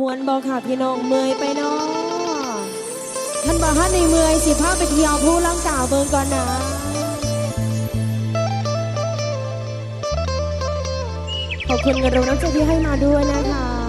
มวนบอกค่ะพี่น้องเมยไปเนาะท่านบอกท่านในเมยสิภาไปเที่ยวผู้ล่างสาวเบิงก่อนนะขอบคุณเงินรางวัน้ำใจที่ให้มาด้วยนะคะ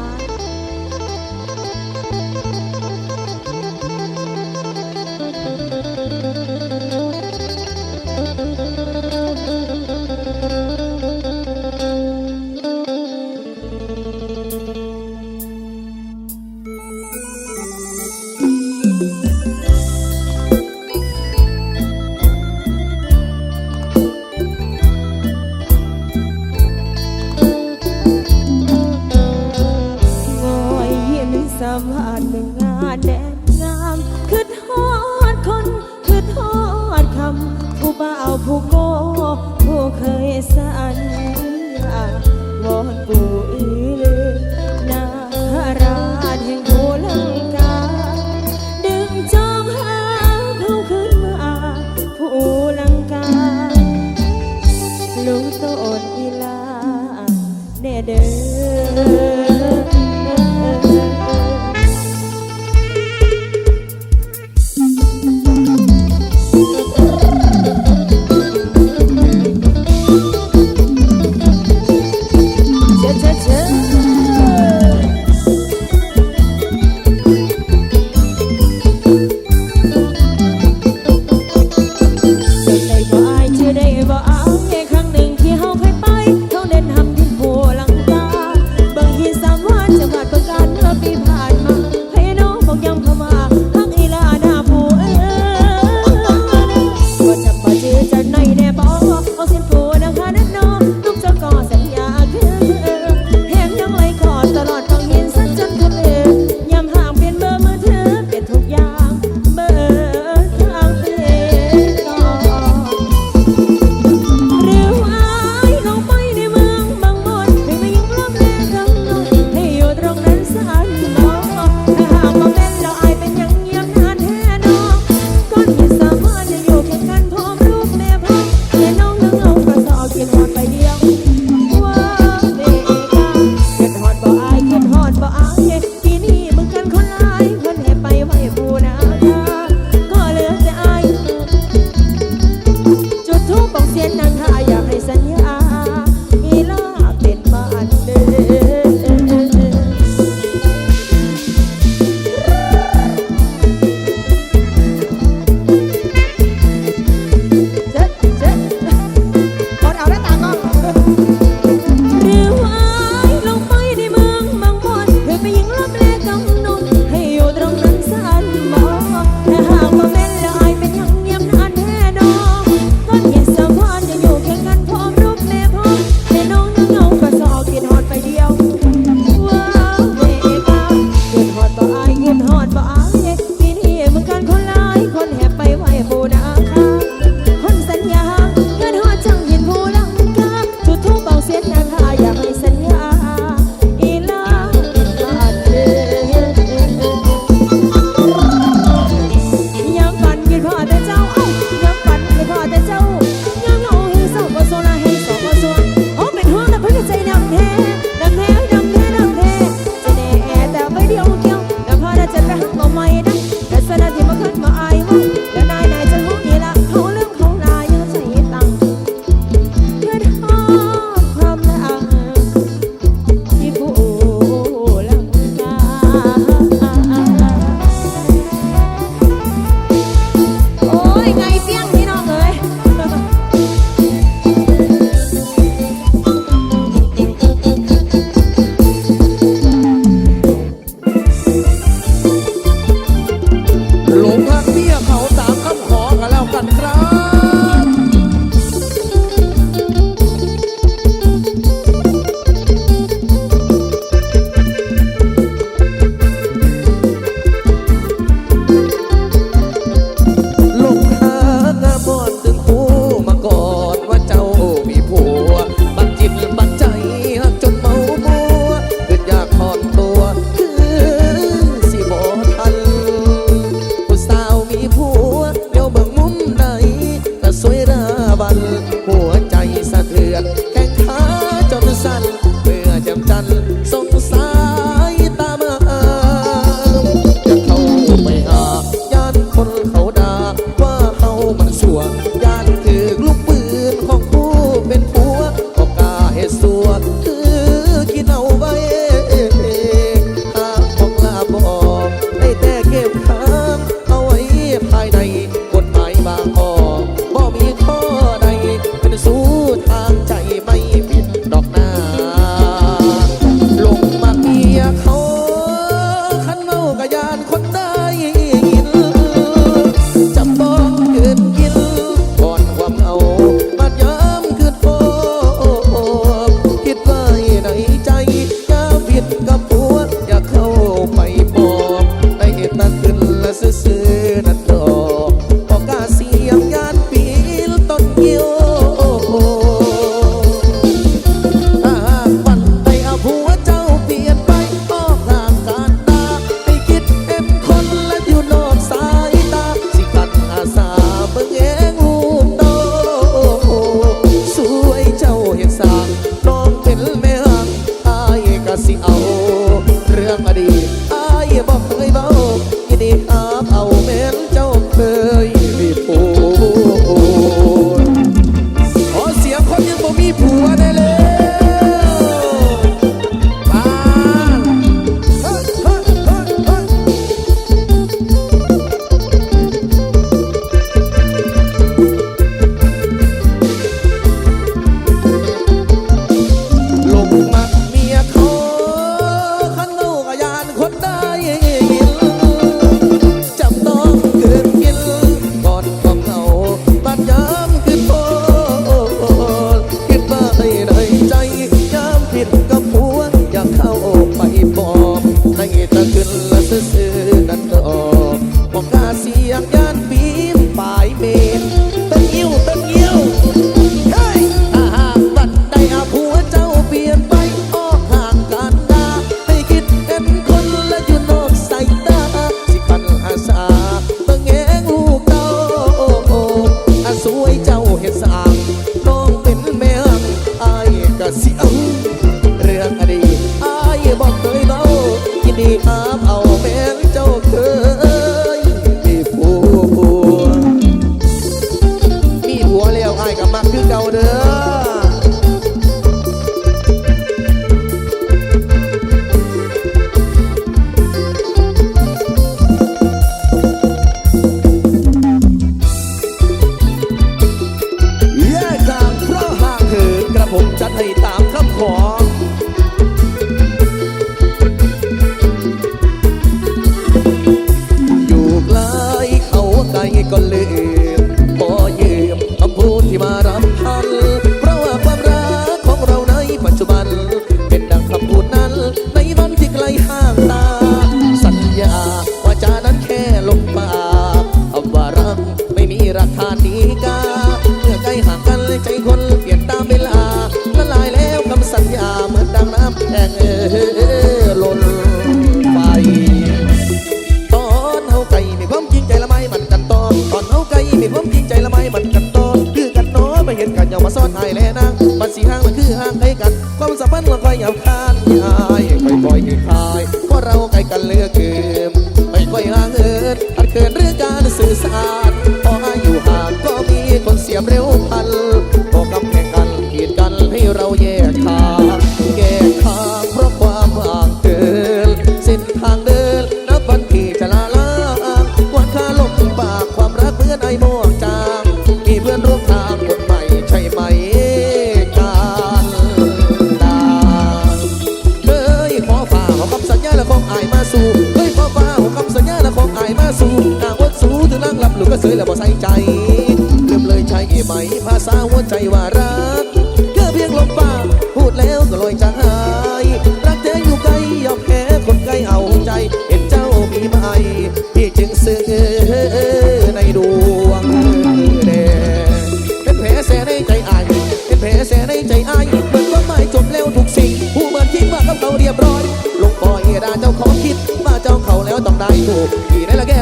ผัวได้แล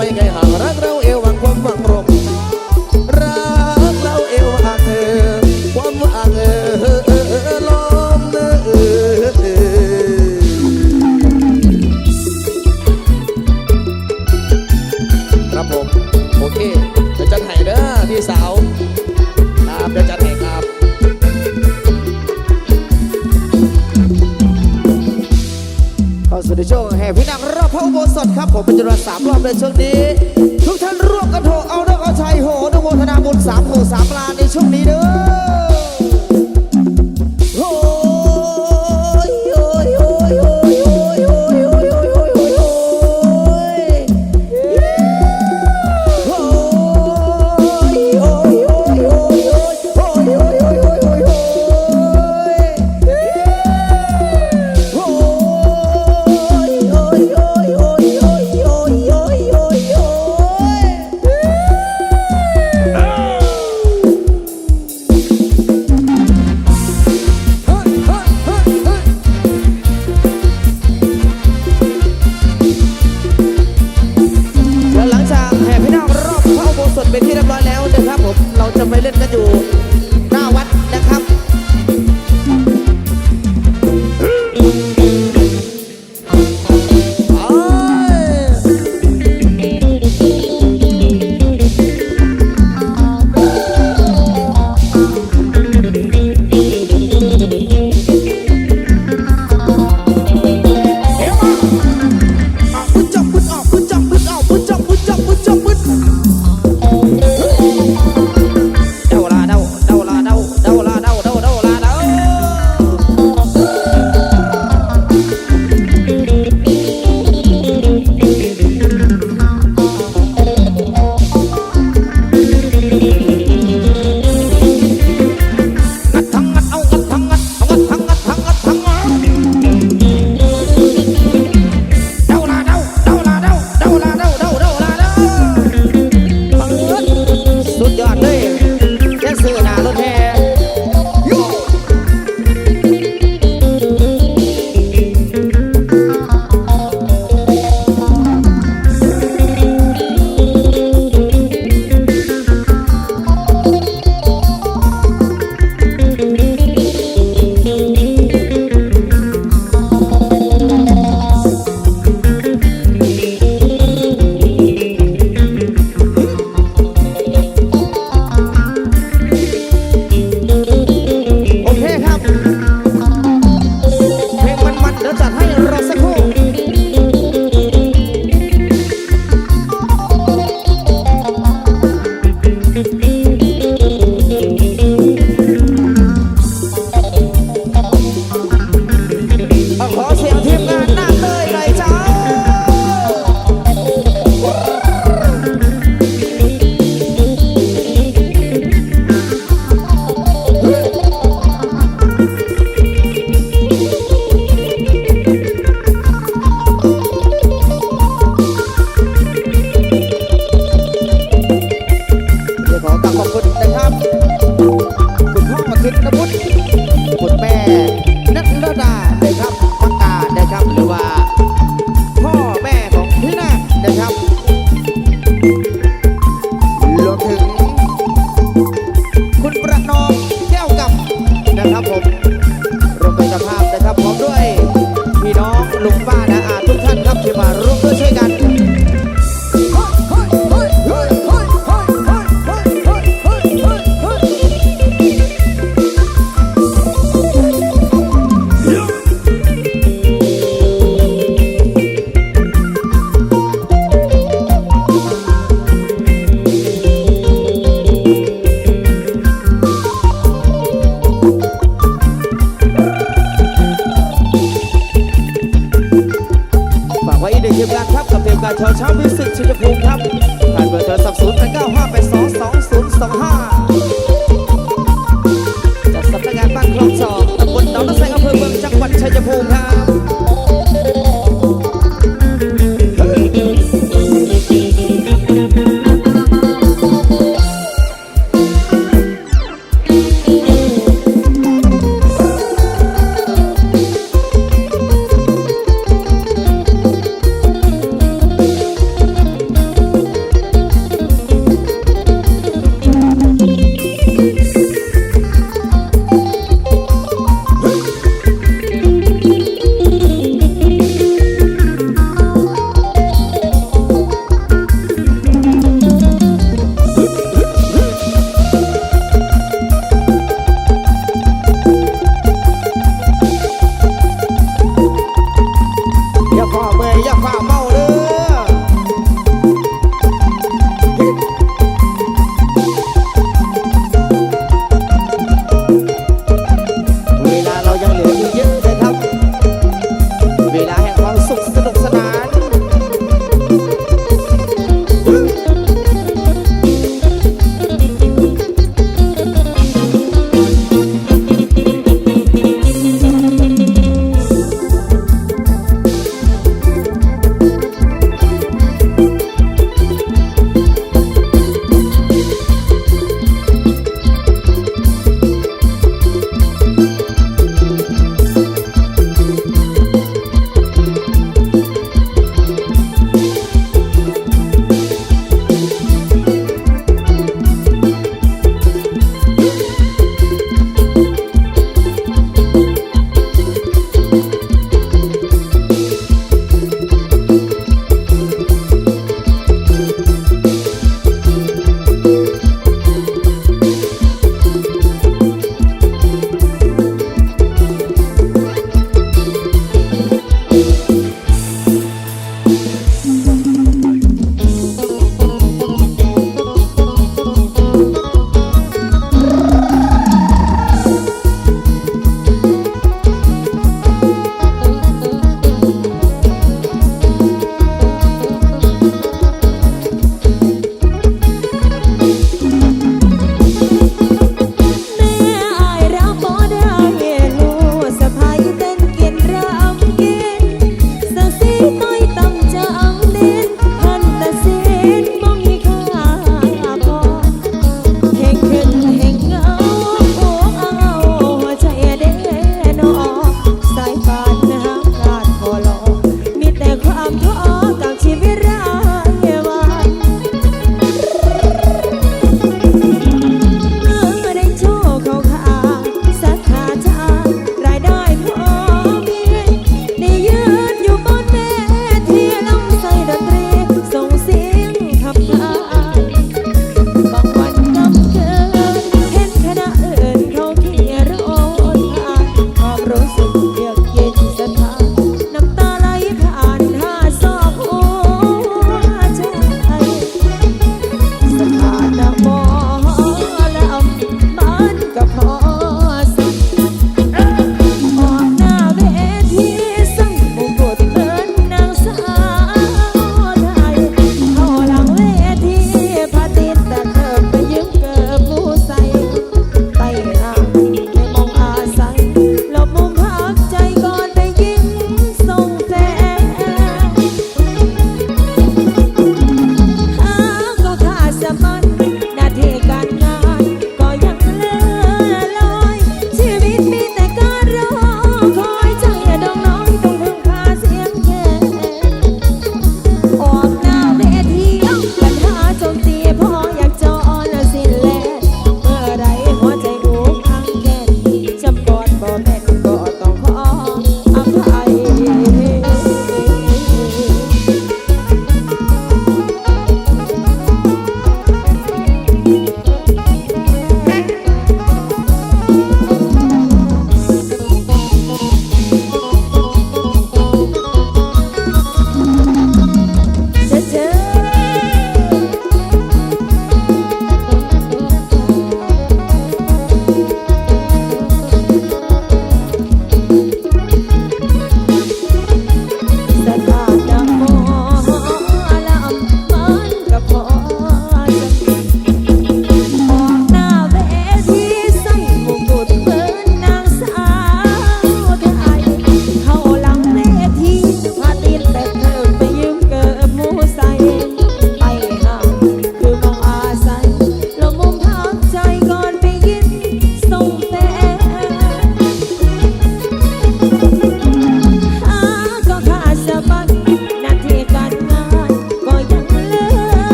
ไม่ไกลห่างรักเรา พี่นางรอบพระอุโบสถครับ ผมเป็นจำนวนสามรอบในช่วงนี้ ทุกท่านร่วมกันโถเอาเลิกเอาชัยโหนุโมทนาบุญสามหถสามลานในช่วงนี้เด้อ